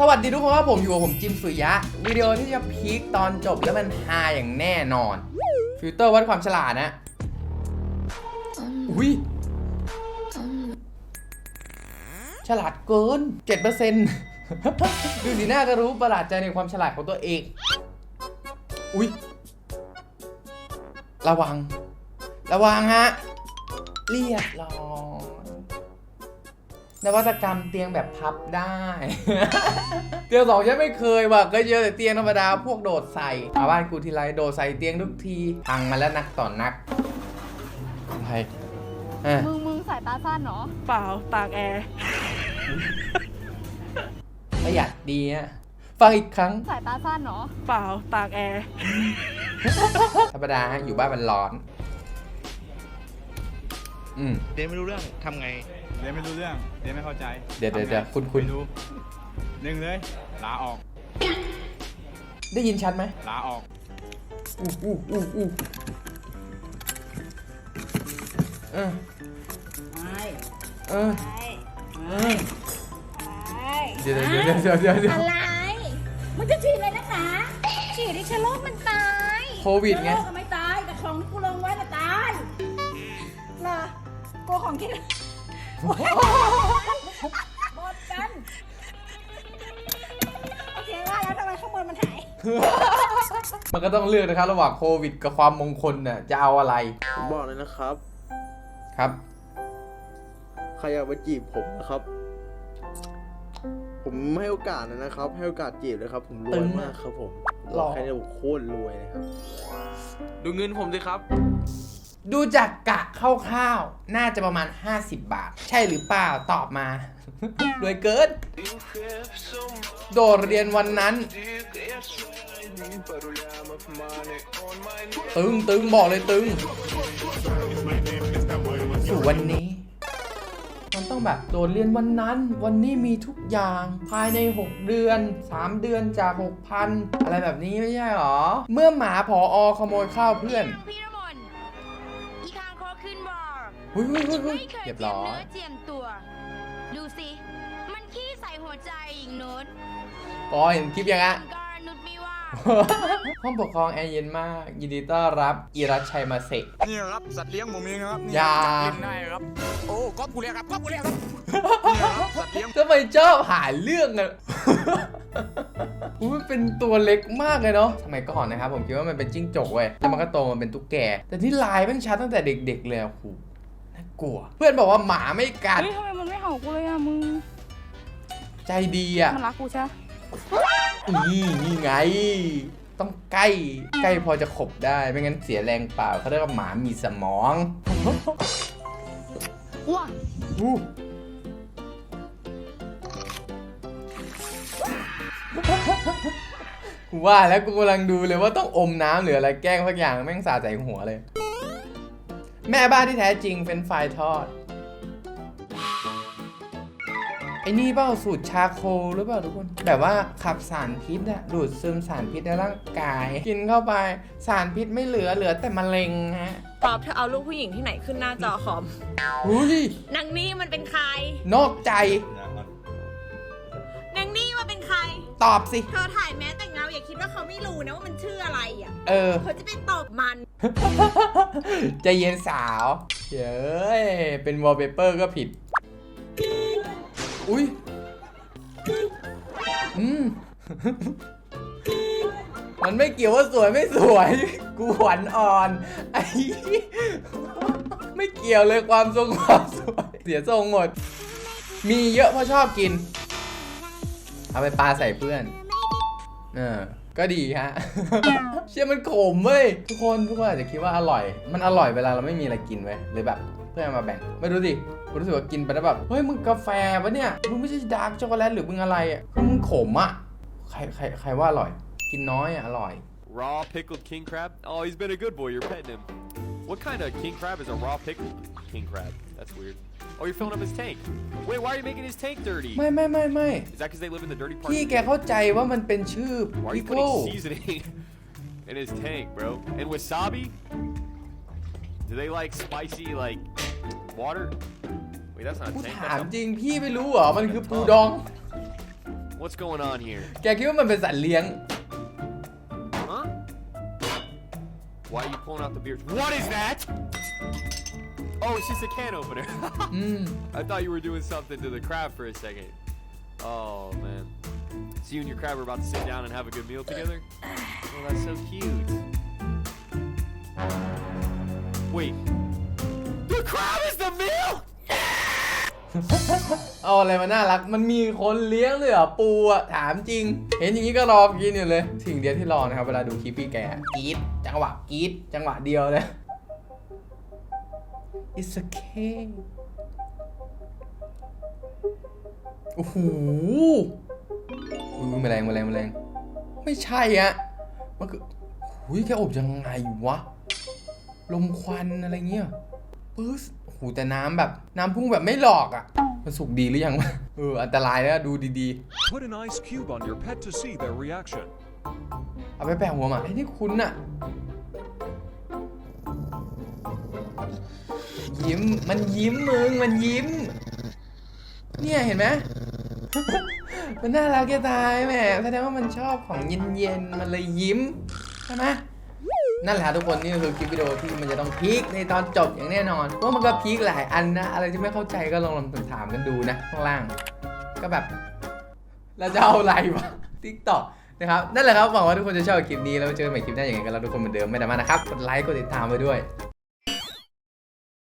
สวัสดีทุกคนครับผมอยู่กับผมจิมสุริยะ วิดีโอที่จะพีคตอนจบแล้วมันฮาอย่างแน่นอน ฟิลเตอร์วัดความฉลาดนะ อุ้ยฉลาดเกิน 7%ดูสีหน้าก็รู้ประหลาดใจในความฉลาดของตัวเอง อุ้ยระวัง ระวังฮะ เรียบร้อย นวัตกรรมเตียงแบบพับได้ เตียงสองฉันไม่เคยว่ะก็เยอะแต่เตียงธรรมดาพวกโดดใส่มาบ้านกูทีไรโดดใส่เตียงทุกทีพังมาแล้วนักต่อนนักอะไรอะมึงมึงสายตาสั้นเนาะเปล่าตากแอร์ประหยัดดีฮะฟังอีกครั้ง สายตาสั้นเนาะเปล่าตากแอร์ธรรมดาฮะอยู่บ้านมันร้อน อืม เรียนไม่รู้เรื่องทำไง เรียนไม่รู้เรื่องเรียนไม่เข้าใจเดี๋ยวเดี๋ยวทำไงเดี๋ยวคุณคุณ ไม่รู้หนึ่งเลย ลาออก ได้ยินชัดไหมลาออก อู้อู้อู้อู้เออไม่เออไม่เออไม่เดี๋ยวเดี๋ยวเดี๋ยวเดี๋ยวเดี๋ยวเดี๋ยว อะไรมึงจะฉีดอะไรนักหนาฉีดให้เชื้อโรคมันตายโควิดไง เชื้อโรคก็ไม่ตาย แต่ของที่กูลงไว้น่ะตายเหรอกูของที่ หมดกัน โอเคว่าแล้วทำไมข้างบนมันหาย มันก็ต้องเลือกนะครับระหว่างโควิดกับความมงคลน่ะจะเอาอะไรผมบอกเลยนะครับ ครับ ใครอยากมาจีบผมนะครับ ผมให้โอกาสเลยนะครับ ให้โอกาสจีบเลยครับ ผมรตึวยงมากครับผมหล่อบอกแค่นี้ผมโคตรรวยเลยครับ ดูเงินผมสิครับ ดูจากกะคร่าวๆ น่าจะประมาณ 50 บาท ใช่หรือเปล่า ตอบมา รวยเกิน โดดเรียนวันนั้น ตึงตึงบอกเลยตึง สู่วันนี้ มันต้องแบบโดดเรียนวันนั้น วันนี้มีทุกอย่างภายใน 6 เดือน 3 เดือนจาก 6,000 อะไรแบบนี้ไม่ใช่หรอ เมื่อหมาผออขโมยข้าวเพื่อน หุ้ยหุ้ยหุ้ยหุ้ยไม่เคยเรียบเจียร้มอย เนื้อเจียมตัว ดูสิ มันขี้ใส่หัวใจอีกโน้ตปอเห็นคลิปยังอะ ก็นุดไม่ว่า ห้องปกครองแอร์เย็นมาก ยินดีต้อนรับอิรัชชัยมาเสก นี่ครับสัตว์เลี้ยงผมเองนะครับนี่อย่า จับเล่นได้ครับ โอ้ก๊อฟกูเลี้ยงครับก๊อฟกูเลี้ยงครับนี่ครับสัตว์เลี้ยงทำไมชอบหาเรื่องอะ อุ๊ยมันเป็นตัวเล็กมากเลยเนาะสมัยก่อนนะครับผมคิดว่ามันเป็นจิ้งจกเว้ยแล้วมันก็โตมาเป็นตุ๊กแก แต่ที่ลายแม่งชัดตั้งแต่เด็ก ๆ เลยอะโอ้โหน่า กลัว เพื่อนบอกว่าหมาไม่กัด เฮ้ยทำไมมันไม่เห่ากูเลยอะมึง ใจดีอะมันรักกูใช่ปะนี่นี่ไง ต้องใกล้ ใกล้พอจะขบได้ ไม่งั้นเสียแรงเปล่าเขาเรียกว่าหมามีสมองว้าอู้กูว่าแล้วกูกำลังดูเลยว่าต้องอมน้ำหรืออะไรแกล้งสักอย่างแม่งสาใจหัวเลย แม่บ้านที่แท้จริงเป็นไฟรายทอด ไอ้นี่เปล่าสูตรชาโคลหรือเปล่าทุกคน แบบว่าขับสารพิษอะดูดซึมสารพิษในร่างกาย กินเข้าไปสารพิษไม่เหลือเหลือแต่มะเร็งฮะตอบเธอเอาลูกผู้หญิงที่ไหนขึ้นหน้าจอคอมอุ้ยนางนี่มันเป็นใคร นอกใจ นางนี่มันเป็นใคร ตอบสิ เธอถ่ายแม้แต่เงาอย่าคิดว่าเขาไม่รู้นะว่ามันชื่ออะไรอะ เออ เขาจะไปตอบมัน ใจเย็นสาวเย้ยเป็นวอลเปเปอร์ก็ผิด อุ้ยอืมมันไม่เกี่ยวว่าสวยไม่สวย กูหวันอ่อน ไอ้ ไม่เกี่ยวเลยความทรงความสวย เสียทรงหมด มีเยอะเพราะชอบกิน เอาไปปลาใส่เพื่อน เออ ก็ดีฮะ เชื่อมันขมเว้ยทุกคนทุกคนอาจจะคิดว่าอร่อย มันอร่อยเวลาเราไม่มีอะไรกินเว้ยเลยแบบเพื่อนมาแบ่งไม่รู้สิรู้สึกว่ากินไปแล้วแบบเฮ้ยมึงกาแฟปะเนี่ยมึงไม่ใช่ดาร์กช็อกโกแลตหรือมึงอะไรอะคือมึงขมอะใครใครใครว่าอร่อย กินน้อยอะอร่อย Raw pickled king crab? Oh, he's been a good boy. You're petting him. What kind of king crab is a raw pickled king crab? That's weird. Oh, you're filling up his tank. Wait, why are you making his tank dirty? ไม่ไม่ไม่ไม่ Is that because they live in the dirty part? พี่แกเข้าใจว่ามันเป็นชื่อ Why are พิ you โก้ putting seasoning in his tank, bro? And wasabi? Do they like spicy, like water? Wait, that's not a กู tank. ถาม That's จริงพี่ไม่รู้เหรอ มันคือปูดอง a, What's going on here? แกคิดว่ามันเป็นสัตว์เลี้ยง Huh? Why are you pulling out the beers? What is that? Oh, it's just a can opener. อืม I thought you were doing something to the crab for a second. Oh man. So you and your crab are about to sit down and have a good meal together? Oh, that's so cute. Wait. The crab is the meal? เอาอะไรมาน่ารัก มันมีคนเลี้ยงเลยเหรอปูอะถามจริง เห็นอย่างนี้ก็รอกินอยู่เลย สิ่งเดียวที่รอนะครับ เวลาดูคลิปพี่แกกรีดจังหวะกรีดจังหวะเดียวเลย It's a cake โอ้โหอุ้ยแมลงแมลงแมลงไม่ใช่อะมันคือหุยแกอบยังไงวะ ลมควันอะไรเงี้ยปื๊ดโอ้โหแต่น้ำแบบ น้ำพุ่งแบบไม่หลอกอะ่ะมันสุกดีหรือยังวะ เออ อันตรายแล้วดูดี Put an ice cube on your pet to see their reaction. ๆเอาไปแปะหัวหมาไอ้นี่คุ้นอะ ยิ้มมันยิ้มมึงมันยิ้ม เนี่ยเห็นไหมมันน่ารักแค่ตายแหมแสดงว่ามันชอบของเย็นๆมันเลยยิ้มใช่ไหมนั่นแหละทุกคนนี่คือคลิปวิดีโอที่มันจะต้องพีคในตอนจบอย่างแน่นอนเพราะมันก็พีคหลายอันนะ อะไรที่ไม่เข้าใจก็ลองลองถามกันดูนะข้างล่าง ก็แบบเราจะเอาอะไรวะทิกตอกนะครับนั่นแหละครับหวังว่าทุกคนจะชอบคลิปนี้แล้วเจอกันใหม่คลิปหน้าอย่างไรกันแล้วทุกคนเหมือนเดิมไม่ได้มานะครับกดไลค์กดติดตามไปด้วย